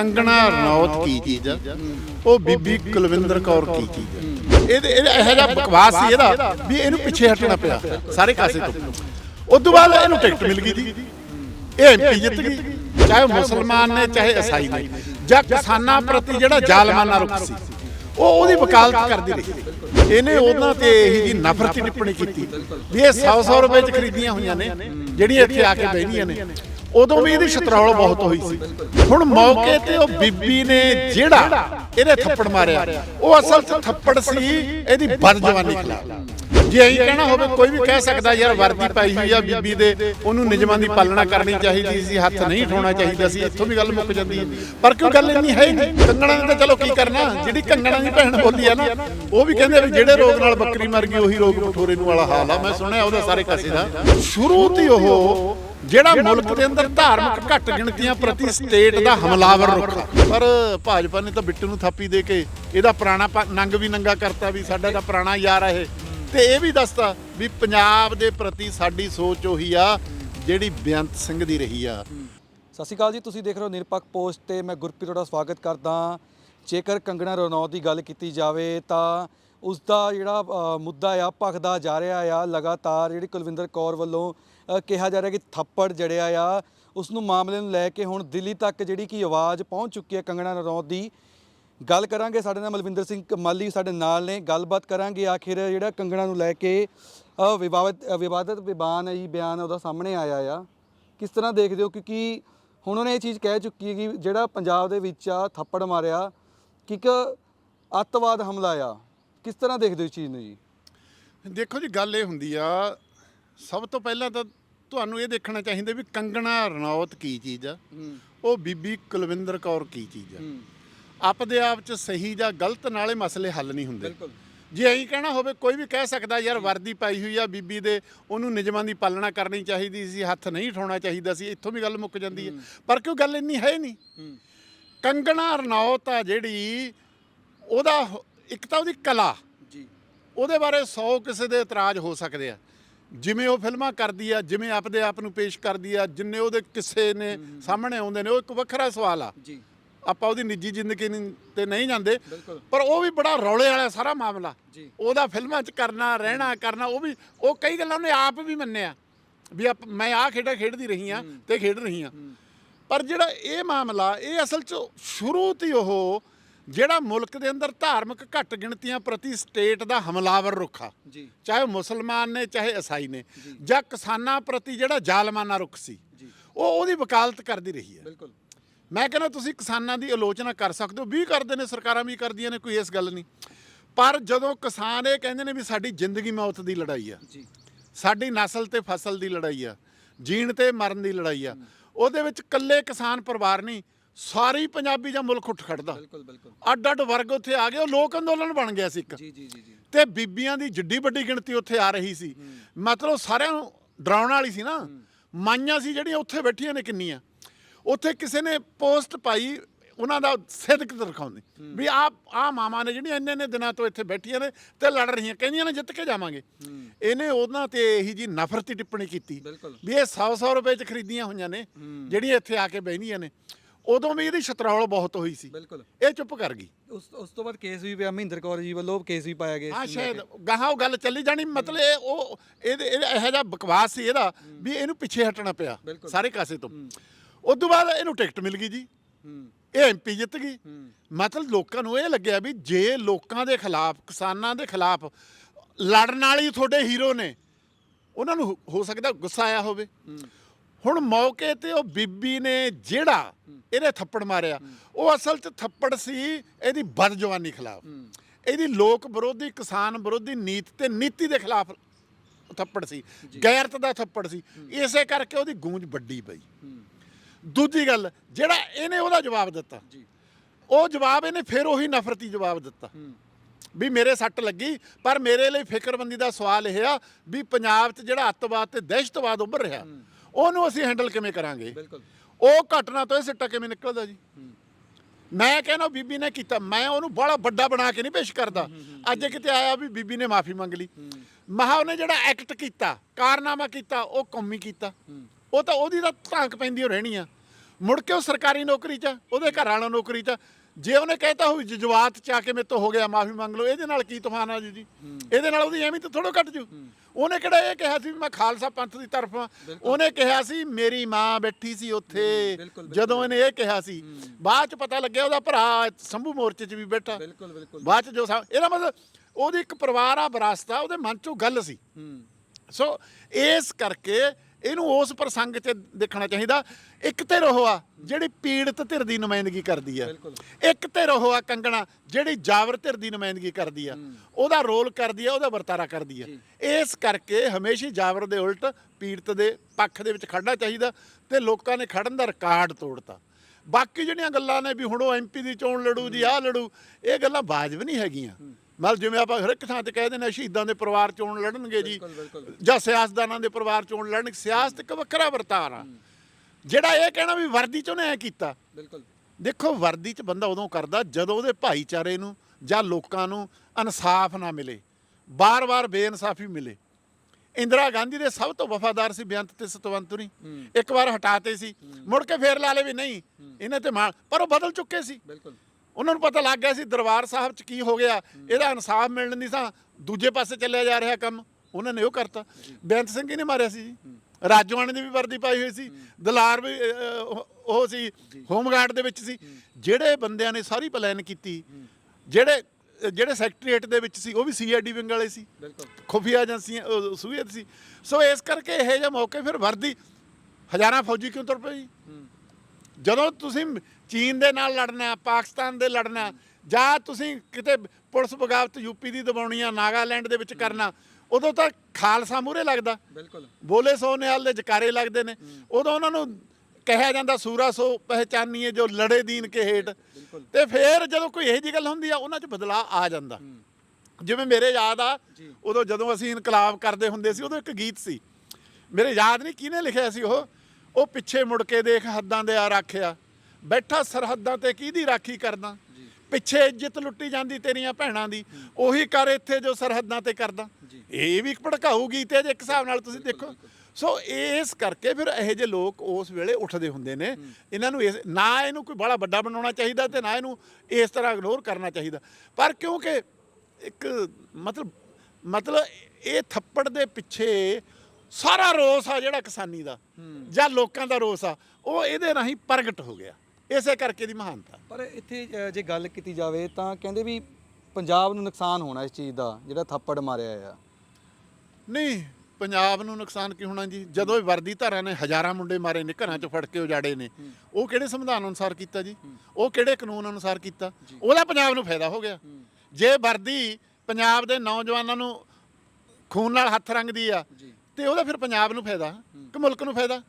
ਕੰਗਣਾ ਰਣੌਤ ਕੀ ਚੀਜ਼ ਆ? ਉਹ ਬੀਬੀ ਕੁਲਵਿੰਦਰ ਕੌਰ ਕੀ ਚੀਜ਼ ਆ? ਇਹਦੇ ਇਹਦਾ ਇਹੋ ਜਿਹਾ ਬਕਵਾਸ ਸੀ ਇਹਦਾ, ਵੀ ਇਹਨੂੰ ਪਿੱਛੇ ਹਟਣਾ ਪਿਆ, ਸਾਰੇ ਕਾਸੇ ਤੋਂ। ਉਸ ਤੋਂ ਬਾਅਦ ਇਹਨੂੰ ਟਿਕਟ ਮਿਲ ਗਈ ਜੀ। ਇਹ ਐਮਪੀ ਜਿੱਤ ਗਈ। ਚਾਹੇ ਮੁਸਲਮਾਨ ਨੇ, ਚਾਹੇ ਈਸਾਈ ਨੇ। ਜਾਂ ਕਿਸਾਨਾਂ ਪ੍ਰਤੀ ਜਿਹੜਾ ਜ਼ਾਲਮਾਨਾ ਰੁਖ ਸੀ। ਉਹ ਉਹਦੀ ਵਕਾਲਤ ਕਰਦੀ ਰਹੀ। ਇਹਨੇ ਉਹਨਾਂ ਤੇ ਇਹੀ ਜੀ ਨਫ਼ਰਤ ਦੀ ਟਿੱਪਣੀ ਕੀਤੀ। ਵੀ ਇਹ 100 100 ਰੁਪਏ ਚ ਖਰੀਦੀਆਂ ਹੋਈਆਂ ਨੇ, ਜਿਹੜੀਆਂ ਇੱਥੇ ਆ ਕੇ ਬਹਿੰਦੀਆਂ ਨੇ। ਉਦੋਂ ਵੀ ਇਹਦੀ ਛਤਰੌਲ ਬਹੁਤ ਹੋਈ ਸੀ। ਹੁਣ ਮੌਕੇ ਤੇ ਉਹ ਬੀਬੀ ਨੇ ਜਿਹੜਾ ਇਹਦੇ ਥੱਪੜ ਮਾਰਿਆ ਉਹ ਅਸਲ 'ਚ ਥੱਪੜ ਸੀ ਇਹਦੀ ਬਦਜਵਾਨੀ ਖਿਲਾਫ। ਜੇ ਇਹੀ ਕਹਿਣਾ ਹੋਵੇ ਕੋਈ ਵੀ ਕਹਿ ਸਕਦਾ ਯਾਰ ਵਰਦੀ ਪਾਈ ਹੋਈ ਆ ਬੀਬੀ ਦੇ ਉਹਨੂੰ ਨਿਯਮਾਂ ਦੀ ਪਾਲਣਾ ਕਰਨੀ ਚਾਹੀਦੀ ਸੀ ਹੱਥ ਨਹੀਂ ਠਾਉਣਾ ਚਾਹੀਦਾ ਸੀ ਇੱਥੋਂ ਵੀ ਗੱਲ ਮੁੱਕ ਜਾਂਦੀ ਪਰ ਕੋਈ ਗੱਲ ਇੰਨੀ ਹੈ ਨਹੀਂ? ਕੰਗਣਾ ਨੇ ਤਾਂ ਚਲੋ ਕੀ ਕਰਨਾ? ਜਿਹੜੀ ਕੰਗਣਾ ਦੀ ਭੈਣ ਬੋਲੀ ਆ ਨਾ ਉਹ ਵੀ ਕਹਿੰਦੇ ਵੀ ਜਿਹੜੇ ਰੋਗ ਨਾਲ ਬੱਕਰੀ ਮਰ ਗਈ ਉਹੀ ਰੋਗ ਬਠੋਰੇ ਨੂੰ ਵਾਲਾ ਹਾਲ ਆ ਮੈਂ ਸੁਣਿਆ ਉਹਦਾ ਸਾਰੇ ਕਾਸੇ ਦਾ ਸ਼ੁਰੂ ਤੋਂ ਉਹ ਜਿਹੜਾ ਮੁਲਕ ਦੇ ਅੰਦਰ ਧਾਰਮਿਕ ਘੱਟ ਗਿਣਤੀਆਂ ਪ੍ਰਤੀ ਸਟੇਟ ਦਾ ਹਮਲਾਵਰ ਰੁੱਖਾ ਪਰ ਭਾਜਪਾ ਨੇ ਤਾਂ ਬਿੱਟੂ ਨੂੰ ਥਾਪੀ ਦੇ ਕੇ ਇਹਦਾ ਪੁਰਾਣਾ ਨੰਗ ਵੀ ਨੰਗਾ ਕਰਤਾ ਵੀ ਸਾਡਾ ਤਾਂ ਪੁਰਾਣਾ ਯਾਰ ਆ ਇਹ। ਤੇ ਇਹ ਵੀ ਦੱਸਤਾ ਵੀ ਪੰਜਾਬ ਦੇ ਪ੍ਰਤੀ ਸਾਡੀ ਸੋਚ ਉਹੀ ਆ ਜਿਹੜੀ ਬੇਅੰਤ ਸਿੰਘ ਦੀ ਰਹੀ ਆ। ਸਤਿ ਸ਼੍ਰੀ ਅਕਾਲ ਜੀ ਤੁਸੀਂ ਦੇਖ ਰਹੇ ਹੋ ਨਿਰਪੱਖ ਪੋਸਟ ਤੇ ਮੈਂ ਗੁਰਪ੍ਰੀਤ ਤੁਹਾਡਾ ਸਵਾਗਤ ਕਰਦਾ। ਜੇਕਰ ਕੰਗਣਾ ਰਣੌਤ ਦੀ ਗੱਲ ਕੀਤੀ ਜਾਵੇ ਤਾਂ ਉਸ ਦਾ ਜਿਹੜਾ ਮੁੱਦਾ ਆ ਭਖਦਾ ਜਾ ਰਿਹਾ ਆ ਲਗਾਤਾਰ ਜਿਹੜੀ ਕੁਲਵਿੰਦਰ ਕੌਰ ਵੱਲੋਂ ਕਿਹਾ ਜਾ ਰਿਹਾ ਕਿ ਥੱਪੜ ਜੜਿਆ ਆ ਉਸ ਨੂੰ ਮਾਮਲੇ ਨੂੰ ਲੈ ਕੇ ਹੁਣ ਦਿੱਲੀ ਤੱਕ ਜਿਹੜੀ ਕਿ ਆਵਾਜ਼ ਪਹੁੰਚ ਚੁੱਕੀ ਹੈ ਕੰਗਣਾ ਰਣੌਤ ਦੀ। ਗੱਲ ਕਰਾਂਗੇ ਸਾਡੇ ਨਾਲ ਮਲਵਿੰਦਰ ਸਿੰਘ ਮਾਲੀ ਸਾਡੇ ਨਾਲ ਨੇ ਗੱਲਬਾਤ ਕਰਾਂਗੇ ਆਖਿਰ ਜਿਹੜਾ ਕੰਗਣਾ ਨੂੰ ਲੈ ਕੇ ਅ, ਵਿਵਾਦਤ ਅ, ਵਿਵਾਦਤ ਵਿਬਾਨ ਹੈ ਜੀ ਬਿਆਨ ਉਹਦਾ ਸਾਹਮਣੇ ਆਇਆ ਆ। ਕਿਸ ਤਰ੍ਹਾਂ ਦੇਖਦੇ ਹੋ? ਕਿਉਂਕਿ ਹੁਣ ਉਹਨੇ ਇਹ ਚੀਜ਼ ਕਹਿ ਚੁੱਕੀ ਹੈ ਕਿ ਜਿਹੜਾ ਪੰਜਾਬ ਦੇ ਵਿੱਚ ਆ ਥੱਪੜ ਮਾਰਿਆ ਕਿ ਇੱਕ ਅੱਤਵਾਦ ਹਮਲਾ ਆ। ਕਿਸ ਤਰ੍ਹਾਂ ਦੇਖਦੇ ਹੋ ਇਸ ਚੀਜ਼ ਨੂੰ ਜੀ? ਦੇਖੋ ਜੀ ਗੱਲ ਇਹ ਹੁੰਦੀ ਆ ਸਭ ਤੋਂ ਪਹਿਲਾਂ ਤਾਂ ਤੁਹਾਨੂੰ ਇਹ ਦੇਖਣਾ ਚਾਹੀਦਾ ਵੀ ਕੰਗਣਾ ਰਣੌਤ ਕੀ ਚੀਜ਼ ਆ? ਉਹ ਬੀਬੀ ਕੁਲਵਿੰਦਰ ਕੌਰ ਕੀ ਚੀਜ਼ ਆ? ਆਪਦੇ ਆਪ ਚ ਸਹੀ ਜਾਂ ਗਲਤ ਨਾਲੇ ਮਸਲੇ ਹੱਲ ਨਹੀਂ ਹੁੰਦੇ। ਬਿਲਕੁਲ। ਜੇ ਐਂ ਕਹਿਣਾ ਹੋਵੇ ਕੋਈ ਵੀ ਕਹਿ ਸਕਦਾ ਯਾਰ ਵਰਦੀ ਪਾਈ ਹੋਈ ਆ ਬੀਬੀ ਦੇ ਉਹਨੂੰ ਨਿਯਮਾਂ ਦੀ ਪਾਲਣਾ ਕਰਨੀ ਚਾਹੀਦੀ ਸੀ ਹੱਥ ਨਹੀਂ ਠਾਉਣਾ ਚਾਹੀਦਾ ਸੀ ਇੱਥੋਂ ਵੀ ਗੱਲ ਮੁੱਕ ਜਾਂਦੀ ਹੈ। ਪਰ ਕਿਉਂ ਗੱਲ ਇੰਨੀ ਹੈ ਨਹੀਂ? ਕੰਗਣਾ ਰਣੌਤ ਆ ਜਿਹੜੀ ਉਹਦਾ ਇੱਕ ਤਾਂ ਉਹਦੀ ਕਲਾ। ਜੀ। ਉਹਦੇ ਬਾਰੇ 100 ਕਿਸੇ ਦੇ ਇਤਰਾਜ਼ ਹੋ ਸਕਦੇ ਆ। ਜਿਵੇਂ ਉਹ ਫਿਲਮਾਂ ਕਰਦੀ ਆ ਜਿਵੇਂ ਆਪਦੇ ਆਪ ਨੂੰ ਪੇਸ਼ ਕਰਦੀ ਆ ਜਿੰਨੇ ਉਹਦੇ ਕਿੱਸੇ ਨੇ ਸਾਹਮਣੇ ਆਉਂਦੇ ਨੇ ਉਹ ਇੱਕ ਵੱਖਰਾ ਸਵਾਲ ਆ। ਜੀ। ਆਪਾਂ ਉਹਦੀ ਨਿੱਜੀ ਜ਼ਿੰਦਗੀ ਤੇ ਨਹੀਂ ਜਾਂਦੇ। ਪਰ ਉਹ ਵੀ ਬੜਾ ਰੌਲੇ ਵਾਲਾ ਸਾਰਾ ਮਾਮਲਾ। ਉਹਦਾ ਫਿਲਮਾਂ 'ਚ ਕਰਨਾ ਰਹਿਣਾ ਕਰਨਾ ਉਹ ਵੀ ਉਹ ਕਈ ਗੱਲਾਂ ਉਹਨੇ ਆਪ ਵੀ ਮੰਨਿਆ। ਵੀ ਮੈਂ ਆਹ ਖੇਡਾਂ ਖੇਡਦੀ ਰਹੀ ਆ ਤੇ ਖੇਡ ਰਹੀ ਆ। ਪਰ ਜਿਹੜਾ ਇਹ ਮਾਮਲਾ ਇਹ ਅਸਲ 'ਚ ਸ਼ੁਰੂ ਤੋਂ ਹੀ ਉਹ ਜਿਹੜਾ ਮੁਲਕ ਦੇ ਅੰਦਰ ਧਾਰਮਿਕ ਘੱਟ ਗਿਣਤੀਆਂ ਪ੍ਰਤੀ ਸਟੇਟ ਦਾ ਹਮਲਾਵਰ ਰੁੱਖਾ ਜੀ। ਚਾਹੇ ਮੁਸਲਮਾਨ ਨੇ ਚਾਹੇ ਈਸਾਈ ਨੇ ਜਾਂ। ਕਿਸਾਨਾਂ ਪ੍ਰਤੀ ਜਿਹੜਾ ਜ਼ਾਲਮਾਨਾ ਰੁਖ ਸੀ ਉਹ ਉਹਦੀ ਵਕਾਲਤ ਕਰਦੀ ਰਹੀ ਹੈ। ਬਿਲਕੁਲ। ਮੈਂ ਕਹਿੰਦਾ ਤੁਸੀਂ ਕਿਸਾਨਾਂ ਦੀ ਆਲੋਚਨਾ ਕਰ ਸਕਦੇ ਹੋ ਵੀ ਕਰਦੇ ਨੇ ਸਰਕਾਰਾਂ ਵੀ ਕਰਦੀਆਂ ਨੇ ਕੋਈ ਇਸ ਗੱਲ ਨਹੀਂ। ਪਰ ਜਦੋਂ ਕਿਸਾਨ ਇਹ ਕਹਿੰਦੇ ਨੇ ਵੀ ਸਾਡੀ ਜ਼ਿੰਦਗੀ ਮੌਤ ਦੀ ਲੜਾਈ ਆ ਜੀ। ਸਾਡੀ ਨਸਲ ਤੇ ਫਸਲ ਦੀ ਲੜਾਈ ਆ ਜੀਣ ਤੇ ਮਰਨ ਦੀ ਲੜਾਈ ਆ ਉਹਦੇ ਵਿੱਚ ਇਕੱਲੇ ਕਿਸਾਨ ਪਰਿਵਾਰ ਨਹੀਂ ਸਾਰੀ ਪੰਜਾਬੀ ਜਾਂ ਮੁਲਕ ਉੱਠ ਖੜਦਾ। ਬਿਲਕੁਲ ਬਿਲਕੁਲ। ਅੱਡ ਅੱਡ ਵਰਗ ਉੱਥੇ ਆ ਗਏ ਉਹ ਲੋਕ ਅੰਦੋਲਨ ਬਣ ਗਿਆ ਸੀ ਇੱਕ। ਜੀ ਜੀ ਜੀ ਜੀ। ਤੇ ਬੀਬੀਆਂ ਦੀ ਜਿੱਡੀ ਵੱਡੀ ਗਿਣਤੀ ਉੱਥੇ ਆ ਰਹੀ ਸੀ। ਮਤਲਬ ਸਾਰਿਆਂ ਨੂੰ ਡਰਾਉਣ ਵਾਲੀ ਸੀ ਨਾ। ਮਾਈਆਂ ਸੀ ਜਿਹੜੀਆਂ ਉੱਥੇ ਬੈਠੀਆਂ ਨੇ ਕਿੰਨੀਆਂ। ਉੱਥੇ ਕਿਸੇ ਨੇ ਪੋਸਟ ਪਾਈ ਉਹਨਾਂ ਦਾ ਸਿੱਧਕ ਦਿਖਾਉਂਦੇ। ਵੀ ਆ ਆ ਮਾਮਾ ਨੇ ਜਿਹੜੀਆਂ ਇੰਨੇ ਇੰਨੇ ਦਿਨਾਂ ਤੋਂ ਇੱਥੇ ਬੈਠੀਆਂ ਨੇ ਤੇ ਲੜ ਰਹੀਆਂ ਕਹਿੰਦੀਆਂ ਨੇ ਜਿੱਤ ਕੇ ਜਾਵਾਂਗੇ। ਇਹਨੇ ਉਹਨਾਂ ਤੇ ਇਹੀ ਜੀ ਨਫ਼ਰਤ ਦੀ ਟਿੱਪਣੀ ਕੀਤੀ। ਬਿਲਕੁਲ। ਵੀ ਇਹ 100 100 ਰੁਪਏ ਚ ਖਰੀਦੀਆਂ ਹੋਈਆਂ ਨੇ ਜਿਹੜੀਆਂ ਇੱਥੇ ਆ ਕੇ ਬਹਿੰਦੀਆਂ ਨੇ। ਉਦੋਂ ਵੀ ਇਹਦੀ ਛਤਰੌਲ ਬਹੁਤ ਹੋਈ ਸੀ। ਬਿਲਕੁਲ। ਇਹ ਚੁੱਪ ਕਰ ਗਈ। ਉਸ ਉਸ ਤੋਂ ਬਾਅਦ ਕੇਸ ਵੀ ਪਿਆ ਮਹਿੰਦਰ ਕੌਰ ਜੀ ਵੱਲੋਂ ਕੇਸ ਵੀ ਪਾਇਆ ਗਿਆ ਹਾਂ ਇਸ ਨੂੰ ਲੈ ਸ਼ਾਇਦ ਕੇ। ਗਾਹਾਂ ਉਹ ਗੱਲ ਚੱਲੀ ਜਾਣੀ ਮਤਲਬ ਇਹ ਉਹ ਇਹਦੇ ਇਹਦਾ ਇਹੋ ਜਿਹਾ ਬਕਵਾਸ ਸੀ ਇਹਦਾ ਵੀ ਇਹਨੂੰ ਪਿੱਛੇ ਹਟਣਾ ਪਿਆ ਬਿਲਕੁਲ। ਸਾਰੇ ਕਾਸੇ ਤੋਂ। ਉਸ ਤੋਂ ਬਾਅਦ ਇਹਨੂੰ ਟਿਕਟ ਮਿਲ ਗਈ ਜੀ। ਹੂੰ। ਇਹ ਐਮਪੀ ਜਿੱਤ ਗਈ। ਹੂੰ। ਮਤਲਬ ਲੋਕਾਂ ਨੂੰ ਇਹ ਲੱਗਿਆ ਵੀ ਜੇ ਲੋਕਾਂ ਦੇ ਖਿਲਾਫ ਕਿਸਾਨਾਂ ਦੇ ਖਿਲਾਫ ਲੜਨ ਵਾਲੀ ਤੁਹਾਡੇ ਹੀਰੋ ਨੇ ਉਹਨਾਂ ਨੂੰ ਹੋ- ਹੋ ਸਕਦਾ ਗੁੱਸਾ ਆਇਆ ਹੋਵੇ। ਹੁਣ ਮੌਕੇ ਤੇ ਉਹ ਬੀਬੀ ਨੇ ਜਿਹੜਾ ਇਹਦੇ ਥੱਪੜ ਮਾਰਿਆ ਉਹ ਅਸਲ 'ਚ ਥੱਪੜ ਸੀ ਇਹਦੀ ਬਦਜਵਾਨੀ ਖਿਲਾਫ। ਇਹਦੀ ਲੋਕ ਵਿਰੋਧੀ ਕਿਸਾਨ ਵਿਰੋਧੀ ਨੀਤ ਤੇ ਨੀਤੀ ਦੇ ਖਿਲਾਫ ਥੱਪੜ ਸੀ ਗੈਰਤ ਦਾ ਥੱਪੜ ਸੀ। ਇਸੇ ਕਰਕੇ ਉਹਦੀ ਗੂੰਜ ਵੱਡੀ ਪਈ। ਦੂਜੀ ਗੱਲ ਜਿਹੜਾ ਇਹਨੇ ਉਹਦਾ ਜਵਾਬ ਦਿੱਤਾ ਉਹ ਜਵਾਬ ਇਹਨੇ ਫਿਰ ਉਹੀ ਨਫ਼ਰਤੀ ਜਵਾਬ ਦਿੱਤਾ। ਵੀ ਮੇਰੇ ਸੱਟ ਲੱਗੀ ਪਰ ਮੇਰੇ ਲਈ ਫਿਕਰਮੰਦੀ ਦਾ ਸਵਾਲ ਇਹ ਆ ਵੀ ਪੰਜਾਬ 'ਚ ਜਿਹੜਾ ਅੱਤਵਾਦ ਤੇ ਦਹਿਸ਼ਤਵਾਦ ਉੱਭਰ ਰਿਹਾ ਉਹਨੂੰ ਅਸੀਂ ਹੈਂਡਲ ਕਿਵੇਂ ਕਰਾਂਗੇ? ਬਿਲਕੁਲ। ਉਹ ਘਟਨਾ ਤੋਂ ਇਹ ਸਿੱਟਾ ਕਿਵੇਂ ਨਿਕਲਦਾ ਜੀ? ਮੈਂ ਕਹਿੰਦਾ ਬੀਬੀ ਨੇ ਕੀਤਾ ਮੈਂ ਉਹਨੂੰ ਬੜਾ ਵੱਡਾ ਬਣਾ ਕੇ ਨਹੀਂ ਪੇਸ਼ ਕਰਦਾ। ਅੱਜ ਕਿਤੇ ਆਇਆ ਵੀ ਬੀਬੀ ਨੇ ਮਾਫੀ ਮੰਗ ਲਈ। ਮਹਾ ਉਹਨੇ ਜਿਹੜਾ ਐਕਟ ਕੀਤਾ ਕਾਰਨਾਮਾ ਕੀਤਾ ਉਹ ਕੌਮੀ ਕੀਤਾ। ਉਹ ਤਾਂ ਉਹਦੀ ਤਾਂ ਧਾਂਕ ਪੈਂਦੀ ਹੋ ਰਹਿਣੀ ਆ। ਮੁੜ ਕੇ ਉਹ ਸਰਕਾਰੀ ਨੌਕਰੀ 'ਚ ਉਹਦੇ ਘਰ ਵਾਲਾ ਨੌਕਰੀ 'ਚ। ਜੇ ਉਹਨੇ ਕਹਿਤਾ ਹੋਈ ਜਜ਼ਬਾਤ 'ਚ ਆ ਕੇ ਮੇਰੇ ਤੋਂ ਹੋ ਗਿਆ ਮਾਫੀ ਮੰਗ ਲਓ ਇਹਦੇ ਨਾਲ ਕੀ ਤੂਫਾਨ ਆ ਜੂ ਜੀ? ਇਹਦੇ ਨਾਲ ਉਹਦੀ ਐਵੇਂ ਤਾਂ ਥੋੜੋ ਕੱਟ ਜੂ। ਉਹਨੇ ਕਿਹੜਾ ਇਹ ਕਿਹਾ ਸੀ ਵੀ ਮੈਂ ਖਾਲਸਾ ਪੰਥ ਦੀ ਤਰਫਾਂ ਉਹਨੇ ਕਿਹਾ ਸੀ ਮੇਰੀ ਮਾਂ ਬੈਠੀ ਸੀ ਉੱਥੇ। ਜਦੋਂ ਇਹਨੇ ਇਹ ਕਿਹਾ ਸੀ ਬਾਅਦ 'ਚ ਪਤਾ ਲੱਗਿਆ ਉਹਦਾ ਭਰਾ ਸੰਭੂ ਮੋਰਚੇ 'ਚ ਵੀ ਬੈਠਾ। ਬਿਲਕੁਲ ਬਿਲਕੁਲ। ਬਾਅਦ 'ਚ ਜੋ ਇਹਦਾ ਮਤਲਬ ਉਹਦੀ ਇੱਕ ਪਰਿਵਾਰ ਆ ਵਿਰਾਸਤ ਆ ਉਹਦੇ ਮਨ 'ਚੋਂ ਗੱਲ ਸੀ। ਸੋ ਇਸ ਕਰਕੇ ਇਹਨੂੰ ਉਸ ਪ੍ਰਸੰਗ 'ਚ ਦੇਖਣਾ ਚਾਹੀਦਾ। ਇੱਕ ਉਹ ਆ ਜਿਹੜੀ ਪੀੜਤ ਧਿਰ ਦੀ ਨੁਮਾਇੰਦਗੀ ਕਰਦੀ ਆ। ਬਿਲਕੁਲ। ਇੱਕ ਉਹ ਆ ਕੰਗਣਾ ਜਿਹੜੀ ਜਾਵਰ ਧਿਰ ਦੀ ਨੁਮਾਇੰਦਗੀ ਕਰਦੀ ਆ। ਉਹਦਾ ਰੋਲ ਕਰਦੀ ਆ ਉਹਦਾ ਵਰਤਾਰਾ ਕਰਦੀ ਆ। ਇਸ ਕਰਕੇ ਹਮੇਸ਼ਾ ਹੀ ਜਾਵਰ ਦੇ ਉਲਟ ਪੀੜਤ ਦੇ ਪੱਖ ਦੇ ਵਿੱਚ ਖੜਨਾ ਚਾਹੀਦਾ ਤੇ ਲੋਕਾਂ ਨੇ ਖੜਨ ਦਾ ਰਿਕਾਰਡ ਤੋੜਤਾ। ਬਾਕੀ ਜਿਹੜੀਆਂ ਗੱਲਾਂ ਨੇ ਵੀ ਹੁਣ ਉਹ ਐਮਪੀ ਦੀ ਚੋਣ ਲੜੂ ਜੀ ਆਹ ਲੜੂ ਇਹ ਗੱਲਾਂ ਵਾਜਬ ਨਹੀਂ ਹੈਗੀਆਂ। ਮਤਲਬ ਜਿਵੇਂ ਆਪਾਂ ਹਰ ਇੱਕ ਥਾਂ ਤੇ ਕਹਿ ਦਿੰਦੇ ਸ਼ਹੀਦਾਂ ਦੇ ਪਰਿਵਾਰ ਚੋਣ ਲੜਨਗੇ ਜੀ। ਜਾਂ ਸਿਆਸਤਦਾਨਾਂ ਦੇ ਪਰਿਵਾਰ ਚੋਣ ਲੜਨ ਸਿਆਸਤ ਇੱਕ ਵੱਖਰਾ ਵਰਤਾਰਾ ਆ। ਜਿਹੜਾ ਇਹ ਕਹਿਣਾ ਵੀ ਵਰਦੀ ਚ ਉਹਨੇ ਐ ਕੀਤਾ। ਬਿਲਕੁਲ। ਦੇਖੋ ਵਰਦੀ ਚ ਬੰਦਾ ਉਦੋਂ ਕਰਦਾ ਜਦੋਂ ਉਹਦੇ ਭਾਈਚਾਰੇ ਨੂੰ ਜਾਂ ਲੋਕਾਂ ਨੂੰ ਇਨਸਾਫ ਨਾ ਮਿਲੇ। ਬਾਰ-ਬਾਰ ਬੇਇਨਸਾਫੀ ਮਿਲੇ। ਇੰਦਰਾ ਗਾਂਧੀ ਦੇ ਸਭ ਤੋਂ ਵਫਾਦਾਰ ਸੀ ਬੇਅੰਤ ਤੇ ਸਤਵੰਤਰੀ ਇੱਕ ਵਾਰ ਹਟਾਤੇ ਸੀ। ਮੁੜ ਕੇ ਫੇਰ ਲਾ ਲਏ ਵੀ ਨਹੀਂ ਇਹਨੇ ਤੇ ਮਾਣ ਪਰ ਉਹ ਬਦਲ ਚੁੱਕੇ ਸੀ। ਬਿਲਕੁਲ। ਉਹਨਾਂ ਨੂੰ ਪਤਾ ਲੱਗ ਗਿਆ ਸੀ ਦਰਬਾਰ ਸਾਹਿਬ 'ਚ ਕੀ ਹੋ ਗਿਆ। ਇਹਦਾ ਇਨਸਾਫ ਮਿਲਣ ਨਹੀਂ ਤਾਂ ਦੂਜੇ ਪਾਸੇ ਚੱਲਿਆ ਜਾ ਰਿਹਾ ਕੰਮ। ਉਹਨਾਂ ਨੇ ਉਹ ਕਰਤਾ। ਬੇਅੰਤ ਸਿੰਘ ਹੀ ਨੇ ਮਾਰਿਆ ਸੀ ਜੀ। ਰਾਜਵਾਨੇ ਦੀ ਵੀ ਵਰਦੀ ਪਾਈ ਹੋਈ ਸੀ। ਦਲਾਰ ਵੀ ਉਹ- ਸੀ ਹੋਮਗਾਰਡ ਦੇ ਵਿੱਚ ਸੀ। ਜਿਹੜੇ ਬੰਦਿਆਂ ਨੇ ਸਾਰੀ ਪਲਾਨ ਕੀਤੀ ਜਿਹੜੇ ਜਿਹੜੇ ਸੈਕਟਰੀਏਟ ਦੇ ਵਿੱਚ ਸੀ ਉਹ ਵੀ ਸੀਆਈਡੀ ਵਿੰਗ ਵਾਲੇ ਸੀ। ਖੁਫੀਆ ਏਜੰਸੀਆਂ ਅਹ, ਸੂਹੀਅਤ ਸੀ। ਸੋ ਇਸ ਕਰਕੇ ਇਹ ਜਿਹੇ ਮੌਕੇ ਫਿਰ ਵਰਦੀ ਹਜ਼ਾਰਾਂ ਫੌਜੀ ਕਿਉਂ ਤੁਰ ਪਏ ਜੀ? ਜਦੋਂ ਤੁਸੀਂ ਚੀਨ ਦੇ ਨਾਲ ਲੜਨਾ ਪਾਕਿਸਤਾਨ ਦੇ ਲੜਨਾ ਜਾਂ ਤੁਸੀਂ ਕਿਤੇ ਪੁਲਿਸ ਬਗਾਵਤ ਯੂਪੀ ਦੀ ਦਬਾਉਣੀ ਆ ਨਾਗਾਲੈਂਡ ਦੇ ਵਿੱਚ ਕਰਨਾ ਉਦੋਂ ਤਾਂ ਖਾਲਸਾ ਮੂਹਰੇ ਲੱਗਦਾ। ਬਿਲਕੁਲ। ਬੋਲੇ ਸੋ ਨਿਹਾਲ ਦੇ ਜਕਾਰੇ ਲੱਗਦੇ ਨੇ। ਉਦੋਂ ਉਹਨਾਂ ਨੂੰ ਕਿਹਾ ਜਾਂਦਾ ਸੂਰਾ ਸੋ ਪਹਿਚਾਨੀਏ ਜੋ ਲੜੇ ਦੀਨ ਕੇ ਹੇਠ ਤੇ ਫਿਰ ਜਦੋਂ ਕੋਈ ਇਹੋ ਜਿਹੀ ਗੱਲ ਹੁੰਦੀ ਆ ਉਹਨਾਂ 'ਚ ਬਦਲਾਅ ਆ ਜਾਂਦਾ। ਜਿਵੇਂ ਮੇਰੇ ਯਾਦ ਆ ਉਦੋਂ ਜਦੋਂ ਅਸੀਂ ਇਨਕਲਾਬ ਕਰਦੇ ਹੁੰਦੇ ਸੀ ਉਦੋਂ ਇੱਕ ਗੀਤ ਸੀ। ਮੇਰੇ ਯਾਦ ਨਹੀਂ ਕਿਹਨੇ ਲਿਖਿਆ ਸੀ ਉਹ? ਉਹ ਪਿੱਛੇ ਮੁੜ ਕੇ ਦੇਖ ਹੱਦਾਂ ਦੇ ਆ ਰਾਖਿਆ। ਬੈਠਾ ਸਰਹੱਦਾਂ ਤੇ ਕਿਹਦੀ ਰਾਖੀ ਕਰਦਾ? ਪਿੱਛੇ ਇੱਜ਼ਤ ਲੁੱਟੀ ਜਾਂਦੀ ਤੇਰੀਆਂ ਭੈਣਾਂ ਦੀ। ਉਹੀ ਕਰ ਇੱਥੇ ਜੋ ਸਰਹੱਦਾਂ ਤੇ ਕਰਦਾ। ਇਹ ਵੀ ਇੱਕ ਭੜਕਾਊ ਗੀਤ ਹੈ ਜੇ ਇੱਕ ਹਿਸਾਬ ਨਾਲ ਤੁਸੀਂ ਦੇਖੋ। ਸੋ ਇਸ ਕਰਕੇ ਫਿਰ ਇਹੋ ਜਿਹੇ ਲੋਕ ਉਸ ਵੇਲੇ ਉੱਠਦੇ ਹੁੰਦੇ ਨੇ। ਇਹਨਾਂ ਨੂੰ ਨਾ ਇਹਨੂੰ ਕੋਈ ਬੜਾ ਵੱਡਾ ਬਣਾਉਣਾ ਚਾਹੀਦਾ ਤੇ ਨਾ ਇਹਨੂੰ ਇਸ ਤਰ੍ਹਾਂ ਇਗਨੋਰ ਕਰਨਾ ਚਾਹੀਦਾ। ਪਰ ਕਿਉਂਕਿ ਇੱਕ ਮਤਲਬ ਮਤਲਬ ਇਹ ਥੱਪੜ ਦੇ ਪਿੱਛੇ ਸਾਰਾ ਰੋਸ ਆ ਜਿਹੜਾ ਕਿਸਾਨੀ ਦਾ ਜਾਂ ਲੋਕਾਂ ਦਾ ਰੋਸ ਆ ਉਹ ਇਹਦੇ ਰਾਹੀਂ ਪ੍ਰਗਟ ਹੋ ਗਿਆ। ਇਸੇ ਕਰਕੇ ਦੀ ਮਹਾਨਤਾ। ਪਰ ਇੱਥੇ ਅ, ਜੇ ਗੱਲ ਕੀਤੀ ਜਾਵੇ ਤਾਂ ਕਹਿੰਦੇ ਵੀ ਪੰਜਾਬ ਨੂੰ ਨੁਕਸਾਨ ਹੋਣਾ ਇਸ ਚੀਜ਼ ਦਾ ਜਿਹੜਾ ਥੱਪੜ ਮਾਰਿਆ ਆ। ਨਹੀਂ ਪੰਜਾਬ ਨੂੰ ਨੁਕਸਾਨ ਕੀ ਹੋਣਾ ਜੀ? ਜਦੋਂ ਇਹ ਵਰਦੀ ਧਾਰਾ ਨੇ ਹਜ਼ਾਰਾਂ ਮੁੰਡੇ ਮਾਰੇ ਨੇ ਘਰਾਂ 'ਚ ਫੜ ਕੇ ਉਜਾੜੇ ਨੇ ਉਹ ਕਿਹੜੇ ਸੰਵਿਧਾਨ ਅਨੁਸਾਰ ਕੀਤਾ ਜੀ? ਉਹ ਕਿਹੜੇ ਕਾਨੂੰਨ ਅਨੁਸਾਰ ਕੀਤਾ? ਉਹਦਾ ਪੰਜਾਬ ਨੂੰ ਫਾਇਦਾ ਹੋ ਗਿਆ। ਜੇ ਵਰਦੀ ਪੰਜਾਬ ਦੇ ਨੌਜਵਾਨਾਂ ਨੂੰ ਖੂਨ ਨਾਲ ਹੱਥ ਰੰਗਦੀ ਆ ਤੇ ਉਹਦਾ ਫਿਰ ਪੰਜਾਬ ਨੂੰ ਫਾਇਦਾ ਕਿ ਮੁਲਕ ਨੂੰ ਫਾਇਦਾ।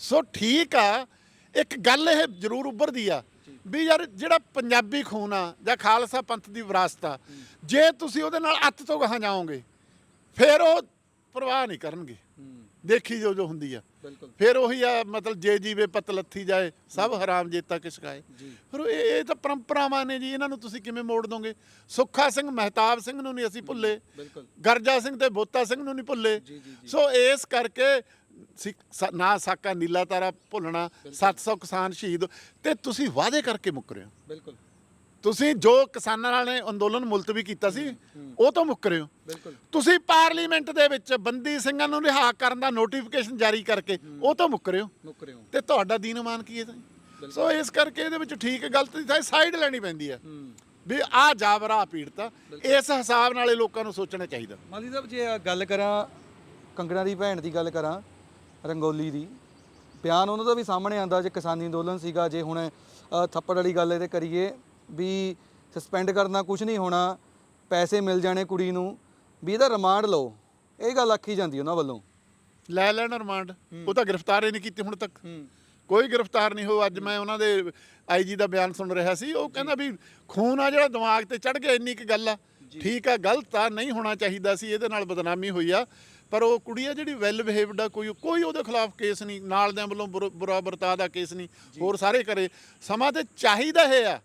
ਸੋ ਠੀਕ ਆ ਇੱਕ ਗੱਲ ਇਹ ਜ਼ਰੂਰ ਉੱਭਰਦੀ ਆ ਵੀ ਯਾਰ ਜਿਹੜਾ ਪੰਜਾਬੀ ਖੂਨ ਆ ਜਾਂ ਖਾਲਸਾ ਪੰਥ ਦੀ ਵਿਰਾਸਤ ਆ ਜੇ ਤੁਸੀਂ ਉਹਦੇ ਨਾਲ ਅੱਤ ਤੋਂ ਗਾਹਾਂ ਜਾਓਗੇ ਫਿਰ ਉਹ ਪਰਵਾਹ ਨਹੀਂ ਕਰਨਗੇ। ਦੇਖੀ ਜੋ ਜੋ ਹੁੰਦੀ ਆ। ਫਿਰ ਉਹੀ ਆ ਮਤਲਬ ਜੇ ਜੀਵੇ ਪਤ ਲੱਥੀ ਜਾਏ ਸਭ ਹਰਾਮ ਜੇਤਾ ਕਿਸ ਖਾਏ ਫਿਰ ਇਹ ਇਹ ਤਾਂ ਪਰੰਪਰਾਵਾਂ ਨੇ ਜੀ ਇਹਨਾਂ ਨੂੰ ਤੁਸੀਂ ਕਿਵੇਂ ਮੋੜ ਦੋਗੇ? ਸੁੱਖਾ ਸਿੰਘ ਮਹਿਤਾਬ ਸਿੰਘ ਨੂੰ ਨਹੀਂ ਅਸੀਂ ਭੁੱਲੇ। ਗਰਜਾ ਸਿੰਘ ਤੇ ਬੋਤਾ ਸਿੰਘ ਨੂੰ ਨਹੀਂ ਭੁੱਲੇ। ਸੋ ਇਸ ਕਰਕੇ ਸਿੱਖ- ਸ- ਨਾ ਸਾਕਾ ਨੀਲਾ ਤਾਰਾ ਭੁੱਲਣਾ 700 ਕਿਸਾਨ ਸ਼ਹੀਦ ਤੇ ਤੁਸੀਂ ਵਾਅਦੇ ਕਰਕੇ ਮੁੱਕਰੇ ਹੋ। ਬਿਲਕੁਲ। ਤੁਸੀਂ ਜੋ ਕਿਸਾਨਾਂ ਨਾਲ ਨੇ ਅੰਦੋਲਨ ਮੁਲਤਵੀ ਕੀਤਾ ਸੀ ਉਹ ਤੋਂ ਮੁੱਕਰੇ ਹੋ। ਬਿਲਕੁਲ। ਤੁਸੀਂ ਪਾਰਲੀਮੈਂਟ ਦੇ ਵਿੱਚ ਬੰਦੀ ਸਿੰਘਾਂ ਨੂੰ ਰਿਹਾ ਕਰਨ ਦਾ ਨੋਟੀਫਿਕੇਸ਼ਨ ਜਾਰੀ ਕਰਕੇ ਉਹ ਤੋਂ ਮੁੱਕਰੇ ਹੋ। ਮੁੱਕ ਰਹੇ ਹੋ। ਤੇ ਤੁਹਾਡਾ ਦੀਨਮਾਨ ਕੀ ਹੈ ਤਾਂ ਸੋ ਇਸ ਕਰਕੇ ਇਹਦੇ ਵਿੱਚ ਠੀਕ ਗਲਤ ਦੀ ਥਾਂ ਸਾਈਡ ਲੈਣੀ ਪੈਂਦੀ ਹੈ। ਵੀ ਆ ਜਾਬਰਾ ਪੀੜਤਾ ਇਸ ਹਿਸਾਬ ਨਾਲ ਇਹ ਲੋਕਾਂ ਨੂੰ ਸੋਚਣਾ ਚਾਹੀਦਾ। ਮਾਲੀ ਸਾਹਿਬ ਜੇ ਗੱਲ ਕਰਾਂ ਕੰਗਣਾ ਦੀ ਭੈਣ ਦੀ ਗੱਲ ਕਰਾਂ ਰੰਗੋਲੀ ਦੀ। ਬਿਆਨ ਉਹਨਾਂ ਦਾ ਵੀ ਸਾਹਮਣੇ ਆਂਦਾ ਜੇ ਕਿਸਾਨੀ ਅੰਦੋਲਨ ਸੀਗਾ ਜੇ ਹੁਣ ਥੱਪੜ ਵਾਲੀ ਗੱਲ ਇਹਦੇ ਕਰੀਏ ਵੀ ਸਸਪੈਂਡ ਕਰਨਾ ਕੁਝ ਨਹੀਂ ਹੋਣਾ ਪੈਸੇ ਮਿਲ ਜਾਣੇ ਕੁੜੀ ਨੂੰ ਵੀ ਇਹਦਾ ਰਿਮਾਂਡ ਲਓ। ਇਹ ਗੱਲ ਆਖੀ ਜਾਂਦੀ ਉਹਨਾਂ ਵੱਲੋਂ। ਲੈ ਲੈਣ ਰਿਮਾਂਡ ਉਹ ਤਾਂ ਗ੍ਰਿਫਤਾਰ ਹੀ ਨਹੀਂ ਕੀਤੀ ਹੁਣ ਤੱਕ। ਕੋਈ ਗ੍ਰਿਫਤਾਰ ਨਹੀਂ ਹੋ ਅੱਜ ਮੈਂ ਉਹਨਾਂ ਦੇ ਆਈਜੀ ਦਾ ਬਿਆਨ ਸੁਣ ਰਿਹਾ ਸੀ। ਉਹ ਕਹਿੰਦਾ ਵੀ ਖੂਨ ਆ ਜਿਹੜਾ ਦਿਮਾਗ ਤੇ ਚੜ ਗਿਆ ਇੰਨੀ ਕੁ ਗੱਲ ਆ। ਠੀਕ ਆ ਗਲਤ ਆ ਨਹੀਂ ਹੋਣਾ ਚਾਹੀਦਾ ਸੀ। ਇਹਦੇ ਨਾਲ ਬਦਨਾਮੀ ਹੋਈ ਆ। ਪਰ ਉਹ ਕੁੜੀ ਆ ਜਿਹੜੀ ਵੈਲ ਬਿਹੇਵਡ ਆ ਕੋਈ ਕੋਈ ਉਹਦੇ ਖਿਲਾਫ ਕੇਸ ਨਹੀਂ ਨਾਲ ਦਿਆਂ ਵੱਲੋਂ ਬੁਰ- ਬੁਰਾ ਵਰਤਾਅ ਦਾ ਕੇਸ ਨਹੀਂ ਹੋਰ ਸਾਰੇ ਕਰੇ। ਸਮਾਂ ਤੇ ਚਾਹੀਦਾ ਇਹ ਆ।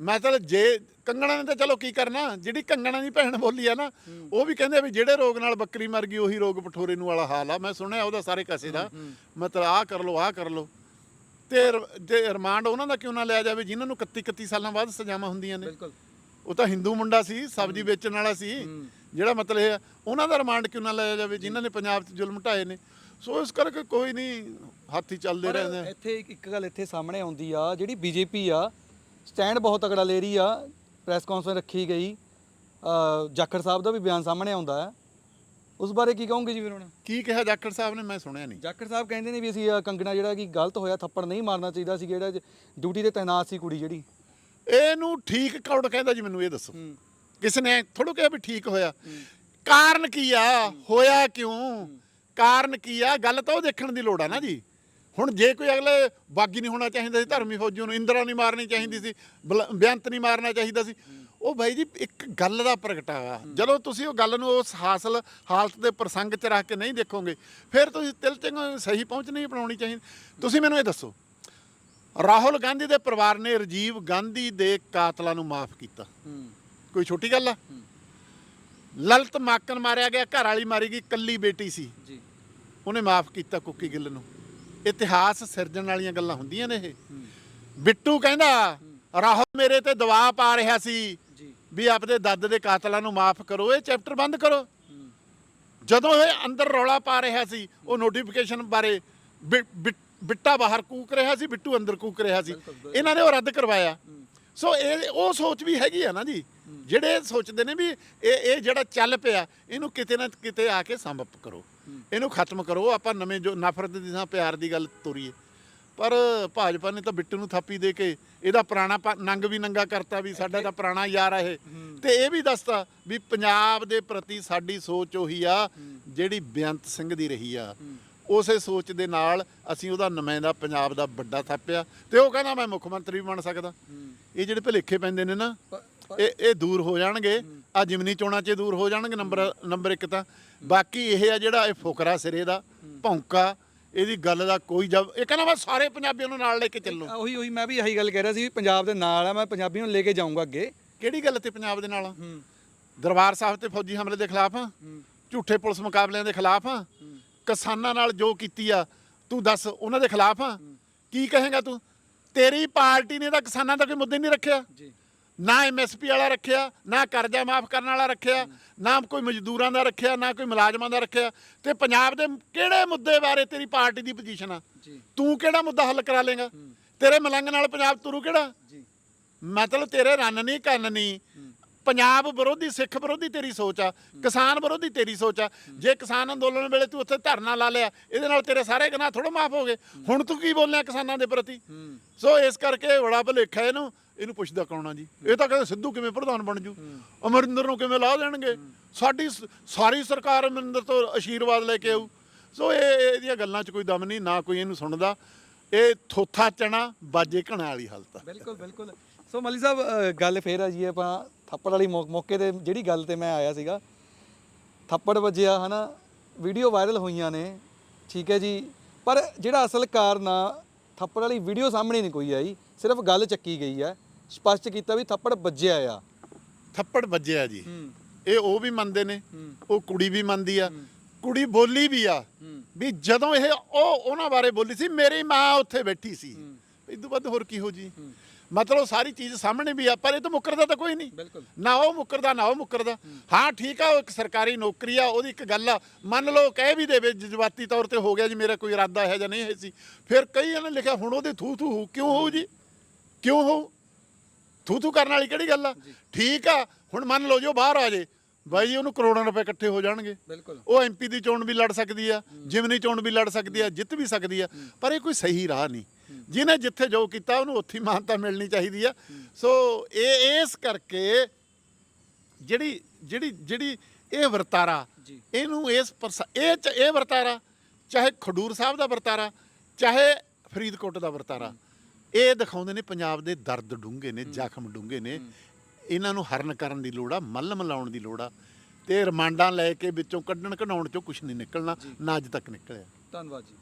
ਮਤਲਬ ਜੇ ਕੰਗਣਾ ਨੇ ਤਾਂ ਚਲੋ ਕੀ ਕਰਨਾ ਜਿਹੜੀ ਕੰਗਣਾ ਦੀ ਭੈਣ ਬੋਲੀ ਆ ਨਾ ਉਹ ਵੀ ਕਹਿੰਦੇ ਆ ਵੀ ਜਿਹੜੇ ਰੋਗ ਨਾਲ ਬੱਕਰੀ ਮਰ ਗਈ ਉਹੀ ਰੋਗ ਪਠੋਰੇ ਨੂੰ ਵਾਲਾ ਹਾਲ ਆ। ਮੈਂ ਸੁਣਿਆ ਉਹਦਾ ਸਾਰੇ ਕਾਸੇ ਦਾ ਮਤਲਬ ਆਹ ਕਰ ਲਓ ਆਹ ਕਰ ਲਓ। ਤੇ ਰ- ਜੇ ਰਿਮਾਂਡ ਉਹਨਾਂ ਦਾ ਕਿਉਂ ਨਾ ਲਿਆ ਜਾਵੇ ਜਿਨ੍ਹਾਂ ਨੂੰ 31 31 ਸਾਲਾਂ ਬਾਅਦ ਸਜ਼ਾਵਾਂ ਹੁੰਦੀਆਂ ਨੇ? ਬਿਲਕੁਲ। ਉਹ ਤਾਂ ਹਿੰਦੂ ਮੁੰਡਾ ਸੀ ਸਬਜ਼ੀ ਵੇਚਣ ਵਾਲਾ ਸੀ। ਜਿਹੜਾ ਮਤਲਬ ਇਹ ਆ, ਉਹਨਾਂ ਦਾ ਰਿਮਾਂਡ ਕਿਉਂ ਨਾ ਲਿਆ ਜਾਵੇ ਜਿਨ੍ਹਾਂ ਨੇ ਪੰਜਾਬ 'ਚ ਜ਼ੁਲਮ ਢਾਏ ਨੇ। ਸੋ ਇਸ ਕਰਕੇ ਕੋਈ ਨਹੀਂ ਹੱਥ ਚੱਲਦੇ ਰਹਿੰਦੇ ਆ। ਇੱਥੇ ਇੱਕ- ਇੱਕ ਗੱਲ ਇੱਥੇ ਸਾਹਮਣੇ ਆਉਂਦੀ ਆ ਜਿਹੜੀ ਬੀਜੇਪੀ ਆ ਸਟੈਂਡ ਬਹੁਤ ਤਕੜਾ ਲੈ ਰਹੀ ਆ ਪ੍ਰੈਸ ਕਾਨਫਰੰਸ ਰੱਖੀ ਗਈ। ਅ, ਜਾਖੜ ਸਾਹਿਬ ਦਾ ਵੀ ਬਿਆਨ ਸਾਹਮਣੇ ਆਉਂਦਾ ਹੈ। ਉਸ ਬਾਰੇ ਕੀ ਕਹੋਗੇ ਜੀ ਫਿਰ ਹੁਣ? ਕੀ ਕਿਹਾ ਜਾਖੜ ਸਾਹਿਬ ਨੇ ਮੈਂ ਸੁਣਿਆ ਨਹੀਂ। ਜਾਖੜ ਸਾਹਿਬ ਕਹਿੰਦੇ ਨੇ ਵੀ ਅਸੀਂ ਅ, ਕੰਗਣਾ ਜਿਹੜਾ ਕਿ ਗਲਤ ਹੋਇਆ ਥੱਪੜ ਨਹੀਂ ਮਾਰਨਾ ਚਾਹੀਦਾ ਸੀ ਜਿਹੜਾ ਡਿਊਟੀ ਤੇ ਤਾਇਨਾਤ ਸੀ ਕੁੜੀ ਜਿਹੜੀ। ਇਹਨੂੰ ਠੀਕ ਕੌਣ ਕਹਿੰਦਾ ਜੀ ਮੈਨੂੰ ਇਹ ਦੱਸੋ। ਕਿਸੇ ਨੇ ਥੋੜੋ ਕਿਹਾ ਵੀ ਠੀਕ ਹੋਇਆ। ਕਾਰਨ ਕੀ ਆ? ਹੋਇਆ ਕਿਉਂ? ਕਾਰਨ ਕੀ ਆ? ਗੱਲ ਤਾਂ ਉਹ ਦੇਖਣ ਦੀ ਲੋੜ ਆ ਨਾ ਜੀ। ਹੁਣ ਜੇ ਕੋਈ ਅਗਲੇ ਬਾਗੀ ਨਹੀਂ ਹੋਣਾ ਚਾਹੀਦਾ ਸੀ, ਧਰਮੀ ਫੌਜੀ ਨੂੰ, ਇੰਦਰਾ ਨਹੀਂ ਮਾਰਨੀ ਚਾਹੀਦੀ ਸੀ, ਬਲ- ਬੇਅੰਤ ਨਹੀਂ ਮਾਰਨਾ ਚਾਹੀਦਾ ਸੀ। ਉਹ ਬਾਈ ਜੀ, ਇੱਕ ਗੱਲ ਦਾ ਪ੍ਰਗਟਾਵਾ ਜਦੋਂ ਤੁਸੀਂ ਉਹ ਗੱਲ ਨੂੰ ਉਸ ਹਾਸਲ, ਹਾਲਤ ਦੇ ਪ੍ਰਸੰਗ 'ਚ ਰੱਖ ਕੇ ਨਹੀਂ ਦੇਖੋਗੇ, ਫਿਰ ਤੁਸੀਂ ਤਿਲ ਚੰਗ ਸਹੀ ਪਹੁੰਚ ਨਹੀਂ ਬਣਾਉਣੀ ਚਾਹੀਦੀ। ਤੁਸੀਂ ਮੈਨੂੰ ਇਹ ਦੱਸੋ, ਰਾਹੁਲ ਗਾਂਧੀ ਦੇ ਪਰਿਵਾਰ ਨੇ ਰਾਜੀਵ ਗਾਂਧੀ ਦੇ ਕਾਤਲਾਂ ਨੂੰ ਮਾਫ ਕੀਤਾ। ਕੋਈ ਛੋਟੀ ਗੱਲ ਆ? ਲਲਿਤ ਮਾਕਨ ਮਾਰਿਆ ਗਿਆ ਘਰ ਵਾਲੀ ਮਾਰੀ ਗਈ ਕੱਲੀ ਬੇਟੀ ਸੀ। ਜੀ। ਉਹਨੇ ਮਾਫ ਕੀਤਾ ਕੁੱਕੀ ਗਿੱਲ ਨੂੰ। ਇਤਿਹਾਸ ਸਿਰਜਣ ਵਾਲੀਆਂ ਗੱਲਾਂ ਹੁੰਦੀਆਂ ਨੇ ਇਹ। ਬਿੱਟੂ ਕਹਿੰਦਾ ਰਾਹੁਲ ਮੇਰੇ ਤੇ ਦਬਾਅ ਪਾ ਰਿਹਾ ਸੀ ਵੀ ਆਪਦੇ ਦਾਦੇ ਦੇ ਕਾਤਲਾਂ ਨੂੰ ਮਾਫ ਕਰੋ ਇਹ ਚੈਪਟਰ ਬੰਦ ਕਰੋ। ਜਦੋਂ ਇਹ ਅੰਦਰ ਰੌਲਾ ਪਾ ਰਿਹਾ ਸੀ ਉਹ ਨੋਟੀਫਿਕੇਸ਼ਨ ਬਾਰੇ ਬਿੱਟਾ ਬਾਹਰ ਕੂਕ ਰਿਹਾ ਸੀ ਬਿੱਟੂ ਅੰਦਰ ਕੂਕ ਰਿਹਾ ਸੀ। ਇਹਨਾਂ ਨੇ ਉਹ ਰੱਦ ਕਰਵਾਇਆ। ਸੋ ਇਹ ਉਹ ਸੋਚ ਵੀ ਹੈਗੀ ਆ ਨਾ ਜੀ। ਜਿਹੜੇ ਸੋਚਦੇ ਨੇ ਵੀ ਇਹ ਇਹ ਜਿਹੜਾ ਚੱਲ ਪਿਆ, ਇਹਨੂੰ ਕਿਤੇ ਨਾ ਕਿਤੇ ਆ ਕੇ ਸੰਭਪ ਕਰੋ। ਇਹਨੂੰ ਖਤਮ ਕਰੋ, ਆਪਾਂ ਨਵੇਂ ਜੋ ਨਫ਼ਰਤ ਦੀ ਥਾਂ ਪਿਆਰ ਦੀ ਗੱਲ ਤੋਰੀਏ। ਪਰ ਭਾਜਪਾ ਨੇ ਤਾਂ ਬਿੱਟੂ ਨੂੰ ਥਾਪੀ ਦੇ ਕੇ ਇਹਦਾ ਪੁਰਾਣਾ ਨੰਗ ਵੀ ਨੰਗਾ ਕਰਤਾ ਵੀ ਸਾਡਾ ਤਾਂ ਪੁਰਾਣਾ ਯਾਰ ਆ ਇਹ। ਤੇ ਇਹ ਵੀ ਦੱਸਤਾ ਵੀ ਪੰਜਾਬ ਦੇ ਪ੍ਰਤੀ ਸਾਡੀ ਸੋਚ ਉਹੀ ਆ, ਜਿਹੜੀ ਬੇਅੰਤ ਸਿੰਘ ਦੀ ਰਹੀ ਆ। ਉਸੇ ਸੋਚ ਦੇ ਨਾਲ ਅਸੀਂ ਉਹਦਾ ਨੁਮਾਇੰਦਾ ਪੰਜਾਬ ਦਾ ਵੱਡਾ ਥਾਪਿਆ। ਤੇ ਉਹ ਕਹਿੰਦਾ ਮੈਂ ਮੁੱਖ ਮੰਤਰੀ ਵੀ ਬਣ ਸਕਦਾ। ਇਹ ਜਿਹੜੇ ਭੁਲੇਖੇ ਪੈਂਦੇ ਨੇ ਨਾ ਇਹ ਇਹ ਦੂਰ ਹੋ ਜਾਣਗੇ। ਆ ਜਿਮਨੀ ਚੋਣਾਂ 'ਚ ਦੂਰ ਹੋ ਜਾਣਗੇ ਨੰਬਰ ਨੰਬਰ 1 ਤਾਂ। ਬਾਕੀ ਇਹ ਆ ਜਿਹੜਾ ਇਹ ਫੁਕਰਾ ਸਿਰੇ ਦਾ ਭੌਂਕਾ ਇਹਦੀ ਗੱਲ ਦਾ ਕੋਈ ਜਬ ਇਹ ਕਹਿੰਦਾ ਮੈਂ ਸਾਰੇ ਪੰਜਾਬੀਆਂ ਨੂੰ ਨਾਲ ਲੈ ਕੇ ਚੱਲੂ। ਉਹੀ ਉਹੀ ਮੈਂ ਵੀ ਇਹੀ ਗੱਲ ਕਹਿ ਰਿਹਾ ਸੀ ਵੀ ਪੰਜਾਬ ਦੇ ਨਾਲ ਆ ਮੈਂ ਪੰਜਾਬੀਆਂ ਨੂੰ ਲੈ ਕੇ ਜਾਊਂਗਾ ਅੱਗੇ। ਕਿਹੜੀ ਗੱਲ ਤੇ ਪੰਜਾਬ ਦੇ ਨਾਲ? ਦਰਬਾਰ ਸਾਹਿਬ ਤੇ ਫੌਜੀ ਹਮਲੇ ਦੇ ਖਿਲਾਫ? ਝੂਠੇ ਪੁਲਿਸ ਮੁਕਾਬਲਿਆਂ ਦੇ ਖਿਲਾਫ? ਕਿਸਾਨਾਂ ਨਾਲ ਜੋ ਕੀਤੀ ਆ ਤੂੰ ਦੱਸ ਉਹਨਾਂ ਦੇ ਖਿਲਾਫ? ਆ ਕੀ ਕਹੇਗਾ ਤੂੰ? ਤੇਰੀ ਪਾਰਟੀ ਨੇ ਤਾਂ ਕਿਸਾਨਾਂ ਦਾ ਕੋਈ ਮੁੱਦਾ ਨਹੀਂ ਰੱਖਿਆ। ਜੀ। ਨਾ ਐਮਐਸਪੀ ਵਾਲਾ ਰੱਖਿਆ ਨਾ ਕਰਜ਼ਾ ਮਾਫ ਕਰਨ ਵਾਲਾ ਰੱਖਿਆ ਨਾ ਕੋਈ ਮਜ਼ਦੂਰਾਂ ਦਾ ਰੱਖਿਆ ਨਾ ਕੋਈ ਮੁਲਾਜ਼ਮਾਂ ਦਾ ਰੱਖਿਆ। ਤੇ ਪੰਜਾਬ ਦੇ ਕਿਹੜੇ ਮੁੱਦੇ ਬਾਰੇ ਤੇਰੀ ਪਾਰਟੀ ਦੀ ਪੋਜੀਸ਼ਨ ਆ? ਤੂੰ ਕਿਹੜਾ ਮੁੱਦਾ ਹੱਲ ਕਰਾ ਲੇਗਾ ਤੇਰੇ ਮਲੰਗ ਨਾਲ ਪੰਜਾਬ ਤੁਰੂ ਕਿਹੜਾ? ਜੀ। ਮਤਲਬ ਤੇਰੇ ਰੰਨ ਨਹੀਂ ਕੰਨ ਨਹੀਂ। ਪੰਜਾਬ ਵਿਰੋਧੀ ਸਿੱਖ ਵਿਰੋਧੀ ਤੇਰੀ ਸੋਚ ਆ। ਕਿਸਾਨ ਵਿਰੋਧੀ ਤੇਰੀ ਸੋਚ ਆ। ਜੇ ਕਿਸਾਨ ਅੰਦੋਲਨ ਵੇਲੇ ਤੂੰ ਉੱਥੇ ਧਰਨਾ ਲਾ ਲਿਆ ਇਹਦੇ ਨਾਲ ਤੇਰੇ ਸਾਰੇ ਗੁਨਾਹ ਥੋੜਾ ਮਾਫ ਹੋ ਗਏ। ਹੁਣ ਤੂੰ ਕੀ ਬੋਲਿਆ ਕਿਸਾਨਾਂ ਦੇ ਪ੍ਰਤੀ? ਸੋ ਇਸ ਕਰਕੇ ਬੜਾ ਭੁਲੇਖਾ ਇਹਨੂੰ। ਇਹਨੂੰ ਪੁੱਛਦਾ ਕੌਣਾ ਜੀ? ਇਹ ਤਾਂ ਕਹਿੰਦੇ ਸਿੱਧੂ ਕਿਵੇਂ ਪ੍ਰਧਾਨ ਬਣ ਜੂ? ਅਮਰਿੰਦਰ ਨੂੰ ਕਿਵੇਂ ਲਾ ਦੇਣਗੇ? ਸਾਡੀ ਸ- ਸਾਰੀ ਸਰਕਾਰ ਅਮਰਿੰਦਰ ਤੋਂ ਆਸ਼ੀਰਵਾਦ ਲੈ ਕੇ ਆਊ। ਸੋ ਇਹ ਇਹਦੀਆਂ ਗੱਲਾਂ 'ਚ ਕੋਈ ਦਮ ਨਹੀਂ, ਨਾ ਕੋਈ ਇਹਨੂੰ ਸੁਣਦਾ। ਇਹ ਥੋਥਾ ਚਣਾ, ਬਾਜੇ ਘਣਾ ਵਾਲੀ ਹਾਲਤ ਆ। ਬਿਲਕੁਲ ਬਿਲਕੁਲ। ਸੋ ਮਲੀ ਸਾਹਿਬ ਗੱਲ ਫੇਰ ਆ ਜੀ, ਆਪਾਂ ਥੱਪੜ ਵਾਲੀ ਮੌਕੇ ਤੇ ਜਿਹੜੀ ਗੱਲ ਤੇ ਮੈਂ ਆਇਆ ਸੀਗਾ, ਥੱਪੜ ਵੱਜਿਆ, ਹਨਾ? ਵੀਡੀਓ ਵਾਇਰਲ ਹੋਈਆਂ ਨੇ, ਠੀਕ ਹੈ ਜੀ? ਪਰ ਜਿਹੜਾ ਅਸਲ ਕਾਰਨ ਆ, ਥੱਪੜ ਵਾਲੀ ਵੀਡੀਓ ਸਾਹਮਣੇ ਨਹੀਂ ਕੋਈ ਆਈ, ਸਿਰਫ ਗੱਲ ਚੱਕੀ ਗਈ ਹੈ। ਸਪਸ਼ਟ ਕੀਤਾ ਵੀ ਥੱਪੜ ਵੱਜਿਆ ਆ। ਥੱਪੜ ਵੱਜਿਆ ਜੀ। ਹੂੰ। ਇਹ ਉਹ ਵੀ ਮੰਨਦੇ ਨੇ ਹੂੰ। ਉਹ ਕੁੜੀ ਵੀ ਮੰਨਦੀ ਆ। ਕੁੜੀ ਬੋਲੀ ਵੀ ਆ ਹੂੰ। ਵੀ ਜਦੋਂ ਇਹ ਉਹ ਉਹਨਾਂ ਬਾਰੇ ਬੋਲੀ ਸੀ ਮੇਰੀ ਮਾਂ ਉੱਥੇ ਬੈਠੀ ਸੀ। ਇਸ ਤੋਂ ਵੱਧ ਹੋਰ ਕੀ ਹੋ ਜੀ? ਮਤਲਬ ਸਾਰੀ ਚੀਜ਼ ਸਾਹਮਣੇ ਵੀ ਆ ਪਰ ਇਹ ਤਾਂ ਮੁੱਕਰਦਾ ਤਾਂ ਕੋਈ ਨਹੀਂ। ਬਿਲਕੁਲ। ਨਾ ਉਹ ਮੁੱਕਰਦਾ ਨਾ ਉਹ ਮੁੱਕਰਦਾ। ਹਾਂ। ਠੀਕ ਆ ਉਹ ਇੱਕ ਸਰਕਾਰੀ ਨੌਕਰੀ ਆ ਉਹਦੀ ਇੱਕ ਗੱਲ ਆ। ਮੰਨ ਲਓ ਕਹਿ ਵੀ ਦੇਵੇ ਜਜ਼ਬਾਤੀ ਤੌਰ ਤੇ ਹੋ ਗਿਆ ਜੀ ਮੇਰਾ ਕੋਈ ਇਰਾਦਾ ਹੈ ਜਾਂ ਨਹੀਂ ਹੈ ਸੀ। ਫਿਰ ਕਈਆਂ ਨੇ ਲਿਖਿਆ ਹੁਣ ਉਹਦੇ ਥੂ ਥੂ ਹੋਊ। ਕਿਉਂ ਹੋਊ ਜੀ? ਕਿਉਂ ਹੋਊ? ਥੂ ਥੂ ਕਰਨ ਵਾਲੀ ਕਿਹੜੀ ਗੱਲ ਆ? ਠੀਕ ਆ ਹੁਣ ਮੰਨ ਲਓ ਜੋ ਬਾਹਰ ਆ ਜੇ। ਬਾਈ ਜੀ ਉਹਨੂੰ ਕਰੋੜਾਂ ਰੁਪਏ ਇਕੱਠੇ ਹੋ ਜਾਣਗੇ। ਬਿਲਕੁਲ। ਉਹ ਐਮਪੀ ਦੀ ਚੋਣ ਵੀ ਲੜ ਸਕਦੀ ਆ ਜਿਮਨੀ ਚੋਣ ਵੀ ਲੜ ਸਕਦੀ ਆ ਜਿੱਤ ਵੀ ਸਕਦੀ ਆ ਪਰ ਇਹ ਕੋਈ ਸਹੀ ਰਾਹ ਨਹੀਂ। ਜਿਹਨੇ ਜਿੱਥੇ ਜੋ ਕੀਤਾ ਉਹਨੂੰ ਉੱਥੇ ਮਾਨਤਾ ਮਿਲਣੀ ਚਾਹੀਦੀ ਆ। ਸੋ ਇਹ ਇਸ ਕਰਕੇ ਜਿਹੜੀ ਜਿਹੜੀ ਜਿਹੜੀ ਇਹ ਵਰਤਾਰਾ। ਇਹਨੂੰ ਇਸ ਇਹ ਇਹ ਵਰਤਾਰਾ ਚਾਹੇ ਖਡੂਰ ਸਾਹਿਬ ਦਾ ਵਰਤਾਰਾ ਚਾਹੇ ਫਰੀਦਕੋਟ ਦਾ ਵਰਤਾਰਾ ਇਹ ਦਿਖਾਉਂਦੇ ਨੇ ਪੰਜਾਬ ਦੇ ਦਰਦ ਡੂੰਘੇ ਨੇ ਜ਼ਖਮ ਡੂੰਘੇ ਨੇ। ਇਹਨਾਂ ਨੂੰ ਹਰਨ ਕਰਨ ਦੀ ਲੋੜ ਆ ਮੱਲ ਮਲਾਉਣ ਦੀ ਲੋੜ ਆ ਤੇ ਰਿਮਾਂਡਾਂ ਲੈ ਕੇ ਵਿੱਚੋਂ ਕੱਢਣ ਕਢਾਉਣ ਚੋਂ ਕੁਝ ਨਹੀਂ ਨਿਕਲਣਾ ਨਾ ਅੱਜ ਤੱਕ ਨਿਕਲਿਆ। ਧੰਨਵਾਦ ਜੀ।